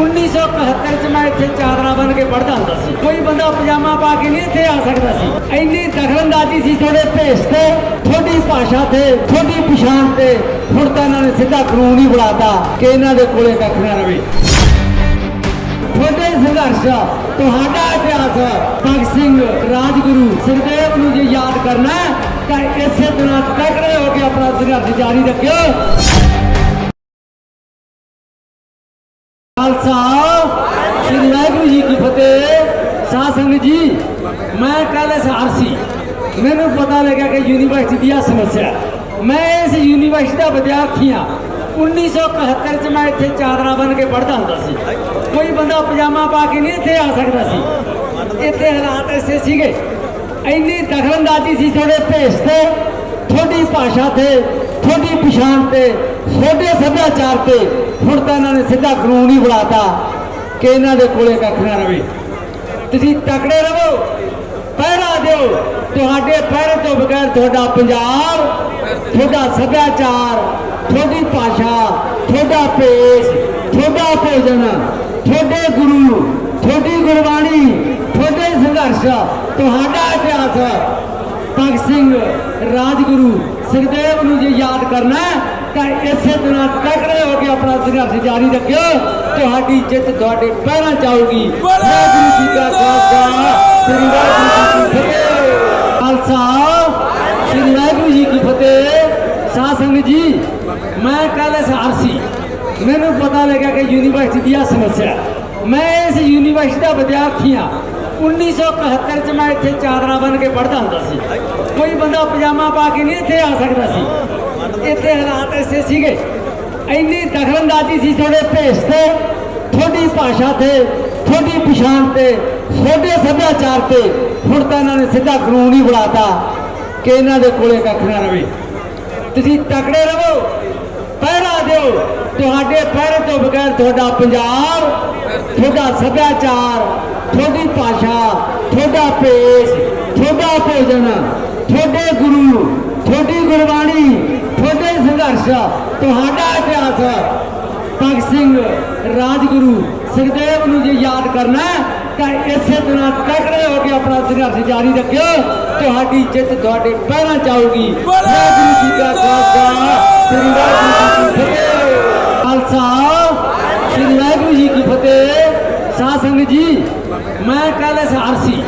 1971 ਚ ਮੈਂ ਇੱਥੇ ਚਾਦਰਾ ਬਣ ਕੇ ਪੜਦਾ ਹੁੰਦਾ ਸੀ। ਕੋਈ ਬੰਦਾ ਪਜਾਮਾ ਪਾ ਕੇ ਨਹੀਂ ਇੱਥੇ ਆ ਸਕਦਾ ਸੀ। ਇੰਨੀ ਦਖਲਅੰਦਾਜ਼ੀ ਸੀ ਤੁਹਾਡੇ ਭੇਸ ਤੇ, ਤੁਹਾਡੀ ਭਾਸ਼ਾ ਤੇ, ਤੁਹਾਡੀ ਪਛਾਣ ਤੇ। ਹੁਣ ਤਾਂ ਇਹਨਾਂ ਨੇ ਸਿੱਧਾ ਕਾਨੂੰਨ ਹੀ ਬਣਾਤਾ ਕਿ ਇਹਨਾਂ ਦੇ ਕੋਲੇ ਕੱਖ ਨਾ ਰਵੇ। ਤੁਹਾਡੇ ਸੰਘਰਸ਼ ਤੁਹਾਡਾ ਇਤਿਹਾਸ ਭਗਤ ਸਿੰਘ, ਰਾਜਗੁਰੂ ਸਰਦੇਵ ਨੂੰ ਜੇ ਯਾਦ ਕਰਨਾ ਤਾਂ ਇਸੇ ਤਰ੍ਹਾਂ ਤਕੜੇ ਹੋ ਕੇ ਆਪਣਾ ਸੰਘਰਸ਼ ਜਾਰੀ ਰੱਖਿਓ। ਖਾਲਸਾ, ਸ੍ਰੀ ਵਾਹਿਗੁਰੂ ਜੀ ਕੀ ਫਤਿਹ। ਸਾਧ ਸੰਗਤ ਜੀ, ਮੈਂ ਕੱਲ ਸਹਾਰ ਮੈਨੂੰ ਪਤਾ ਲੱਗਾ ਕਿ ਯੂਨੀਵਰਸਿਟੀ ਦੀ ਆ ਸਮੱਸਿਆ। ਮੈਂ ਇਸ ਯੂਨੀਵਰਸਿਟੀ ਦਾ ਵਿਦਿਆਰਥੀ ਹਾਂ। 1971 ਚ ਮੈਂ ਇੱਥੇ ਚਾਦਰਾ ਬਣ ਕੇ ਪੜਦਾ ਹੁੰਦਾ ਸੀ। ਕੋਈ ਬੰਦਾ ਪਜਾਮਾ ਪਾ ਕੇ ਨਹੀਂ ਇੱਥੇ ਆ ਸਕਦਾ ਸੀ। ਇੱਥੇ ਹਾਲਾਤ ਐਸੇ ਸੀਗੇ। ਇੰਨੀ ਦਖਲਅੰਦਾਜ਼ੀ ਸੀ ਤੁਹਾਡੇ ਭੇਸ ਤੇ, ਤੁਹਾਡੀ ਭਾਸ਼ਾ ਤੇ, ਤੁਹਾਡੀ ਪਛਾਣ ਤੇ, ਤੁਹਾਡੇ ਸੱਭਿਆਚਾਰ ਤੇ ਹੁਣ ਤਾਂ ਇਹਨਾਂ ਨੇ ਸਿੱਧਾ ਕਾਨੂੰਨ ਹੀ ਬਣਾਤਾ ਕਿ ਇਹਨਾਂ ਦੇ ਕੋਲੇ ਕੱਖ ਨਾ ਰਵੇ। ਤੁਸੀਂ ਤਕੜੇ ਰਹੋ, ਪਹਿਰਾ ਦਿਓ। ਤੁਹਾਡੇ ਪਹਿਰੇ ਤੋਂ ਬਗੈਰ ਤੁਹਾਡਾ ਪੰਜਾਬ, ਤੁਹਾਡਾ ਸੱਭਿਆਚਾਰ, ਤੁਹਾਡੀ ਭਾਸ਼ਾ, ਤੁਹਾਡਾ ਭੇਸ, ਤੁਹਾਡਾ ਭੋਜਨ, ਤੁਹਾਡੇ ਗੁਰੂ, ਤੁਹਾਡੀ ਗੁਰਬਾਣੀ, ਤੁਹਾਡੇ ਸੰਘਰਸ਼, ਤੁਹਾਡਾ ਇਤਿਹਾਸ। ਭਗਤ ਸਿੰਘ, ਰਾਜਗੁਰੂ, ਸੁਖਦੇਵ ਨੂੰ ਜੇ ਯਾਦ ਕਰਨਾ ਤਾਂ ਇਸੇ ਤਰ੍ਹਾਂ ਤਕੜੇ ਹੋ ਕੇ ਆਪਣਾ ਸੰਘਰਸ਼ ਜਾਰੀ ਰੱਖਿਓ। ਤੁਹਾਡੀ ਜਿੱਤ ਤੁਹਾਡੇ ਪੈਰਾਂ 'ਚ ਆਊਗੀ। ਵਾਹਿਗੁਰੂ ਜੀ ਕਾ ਖਾਲਸਾ ਸ੍ਰੀ ਵਾਹਿਗੁਰੂ ਜੀ ਕੀ ਫਤਿਹ। ਖਾਲਸਾ ਸ੍ਰੀ ਵਾਹਿਗੁਰੂ ਜੀ ਕੀ ਫਤਿਹ। ਸਾਧ ਸੰਗਤ ਜੀ ਮੈਂ ਕੱਲ ਸਹਾਰ ਸੀ ਮੈਨੂੰ ਪਤਾ ਲੱਗਾ ਕਿ ਯੂਨੀਵਰਸਿਟੀ ਦੀ ਆ ਸਮੱਸਿਆ ਹੈ। ਮੈਂ ਇਸ ਯੂਨੀਵਰਸਿਟੀ ਦਾ ਵਿਦਿਆਰਥੀ ਹਾਂ। 1971 ਚ ਮੈਂ ਇੱਥੇ ਚਾਦਰਾ ਬਣ ਕੇ ਪੜਦਾ ਹੁੰਦਾ ਸੀ। ਕੋਈ ਬੰਦਾ ਪਜਾਮਾ ਪਾ ਕੇ ਨਹੀਂ ਇੱਥੇ ਆ ਸਕਦਾ ਸੀ। ਇੱਥੇ ਹਾਲਾਤ ਐਸੇ ਸੀਗੇ। ਇੰਨੀ ਦਖਲਅੰਦਾਜ਼ੀ ਸੀ ਤੁਹਾਡੇ ਭੇਸ ਤੇ, ਤੁਹਾਡੀ ਭਾਸ਼ਾ ਤੇ, ਤੁਹਾਡੀ ਪਛਾਣ ਤੇ, ਤੁਹਾਡੇ ਸੱਭਿਆਚਾਰ ਤੇ। ਹੁਣ ਤਾਂ ਇਹਨਾਂ ਨੇ ਸਿੱਧਾ ਕਾਨੂੰਨ ਹੀ ਬਣਾਤਾ ਕਿ ਇਹਨਾਂ ਦੇ ਕੋਲੇ ਕੱਖ ਨਾ ਰਵੇ। ਤੁਸੀਂ ਤਕੜੇ ਰਹੋ, ਪਹਿਰਾ ਦਿਓ। ਤੁਹਾਡੇ ਪਹਿਰੇ ਤੋਂ ਬਗੈਰ ਤੁਹਾਡਾ ਪੰਜਾਬ, ਤੁਹਾਡਾ ਸੱਭਿਆਚਾਰ, ਤੁਹਾਡੀ ਭਾਸ਼ਾ, ਤੁਹਾਡਾ ਭੇਸ, ਤੁਹਾਡਾ ਭੋਜਨ, ਤੁਹਾਡੇ ਗੁਰੂ ਤੁਹਾਡੇ ਸੰਘਰਸ਼ ਤੁਹਾਡਾ ਇਤਿਹਾਸ ਭਗਤ ਸਿੰਘ ਰਾਜਗੁਰੂ ਸੁਖਦੇਵ ਨੂੰ ਜੇ ਯਾਦ ਕਰਨਾ ਹੈ, ਤਾਂ ਇਸੇ ਤਰ੍ਹਾਂ ਤਕੜੇ ਹੋ ਕੇ ਆਪਣਾ ਸੰਘਰਸ਼ ਜਾਰੀ ਰੱਖਿਓ ਤੁਹਾਡੀ ਜਿੱਤ ਤੁਹਾਡੇ ਪੈਰਾਂ 'ਚ ਆਊਗੀ ਵਾਹਿਗੁਰੂ ਜੀ ਕਾ ਖਾਲਸਾ ਸ੍ਰੀ ਵਾਹਿਗੁਰੂ ਜੀ ਕੀ ਫਤਿਹ ਖਾਲਸਾ ਸ੍ਰੀ ਵਾਹਿਗੁਰੂ ਜੀ ਕੀ ਫਤਿਹ ਸਾਧ ਸੰਗਤ ਜੀ ਮੈਂ ਕੱਲ ਸਹਾਰ ਸੀ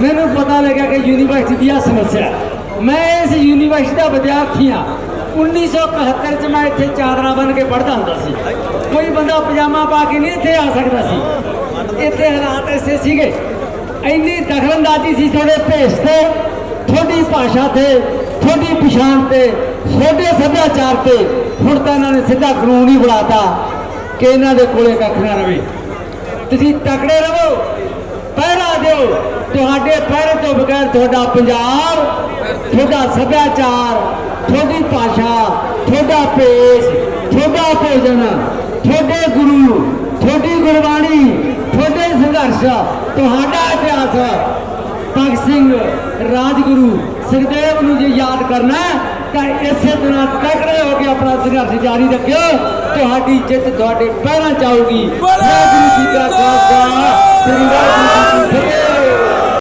ਮੈਨੂੰ ਪਤਾ ਲੱਗਾ ਕਿ ਯੂਨੀਵਰਸਿਟੀ ਦੀ ਆ ਸਮੱਸਿਆ ਹੈ। ਮੈਂ ਇਸ ਯੂਨੀਵਰਸਿਟੀ ਦਾ ਵਿਦਿਆਰਥੀ ਹਾਂ 1971 ਚ ਮੈਂ ਇੱਥੇ ਚਾਦਰਾ ਬਣ ਕੇ ਪੜਦਾ ਹੁੰਦਾ ਸੀ। ਕੋਈ ਬੰਦਾ ਪਜਾਮਾ ਪਾ ਕੇ ਨਹੀਂ ਇੱਥੇ ਆ ਸਕਦਾ ਸੀ। ਇੱਥੇ ਹਾਲਾਤ ਐਸੇ ਸੀਗੇ। ਇੰਨੀ ਦਖਲਅੰਦਾਜ਼ੀ ਸੀ ਤੁਹਾਡੇ ਭੇਸ ਤੇ, ਤੁਹਾਡੀ ਭਾਸ਼ਾ ਤੇ, ਤੁਹਾਡੀ ਪਛਾਣ ਤੇ, ਤੁਹਾਡੇ ਸੱਭਿਆਚਾਰ ਤੇ। ਹੁਣ ਤਾਂ ਇਹਨਾਂ ਨੇ ਸਿੱਧਾ ਕਾਨੂੰਨ ਹੀ ਬਣਾਤਾ ਕਿ ਇਹਨਾਂ ਦੇ ਕੋਲੇ ਕੱਖ ਨਾ ਰਵੇ। ਤੁਸੀਂ ਤਕੜੇ ਰਹੋ, ਪਹਿਰਾ ਦਿਓ। ਤੁਹਾਡੇ ਪਹਿਰੇ ਤੋਂ ਬਗੈਰ ਤੁਹਾਡਾ ਪੰਜਾਬ, ਤੁਹਾਡਾ ਸੱਭਿਆਚਾਰ ਤੁਹਾਡੀ ਭਾਸ਼ਾ, ਤੁਹਾਡਾ ਭੇਸ, ਤੁਹਾਡਾ ਭੋਜਨ, ਤੁਹਾਡੇ ਗੁਰੂ, ਤੁਹਾਡੀ ਗੁਰਬਾਣੀ, ਤੁਹਾਡੇ ਸੰਘਰਸ਼, ਤੁਹਾਡਾ ਇਤਿਹਾਸ। ਭਗਤ ਸਿੰਘ, ਰਾਜਗੁਰੂ, ਸੁਖਦੇਵ ਨੂੰ ਜੇ ਯਾਦ ਕਰਨਾ ਤਾਂ ਇਸੇ ਤਰ੍ਹਾਂ ਤਕੜੇ ਹੋ ਕੇ ਆਪਣਾ ਸੰਘਰਸ਼ ਜਾਰੀ ਰੱਖਿਓ। ਤੁਹਾਡੀ ਜਿੱਤ ਤੁਹਾਡੇ ਪੈਰਾਂ 'ਚ ਆਊਗੀ। ਵਾਹਿਗੁਰੂ ਜੀ ਕਾ ਖਾਲਸਾ। ਸ੍ਰੀ ਵਾਹਿਗੁਰੂ ਜੀ ਕੀ ਫਤਿਹ।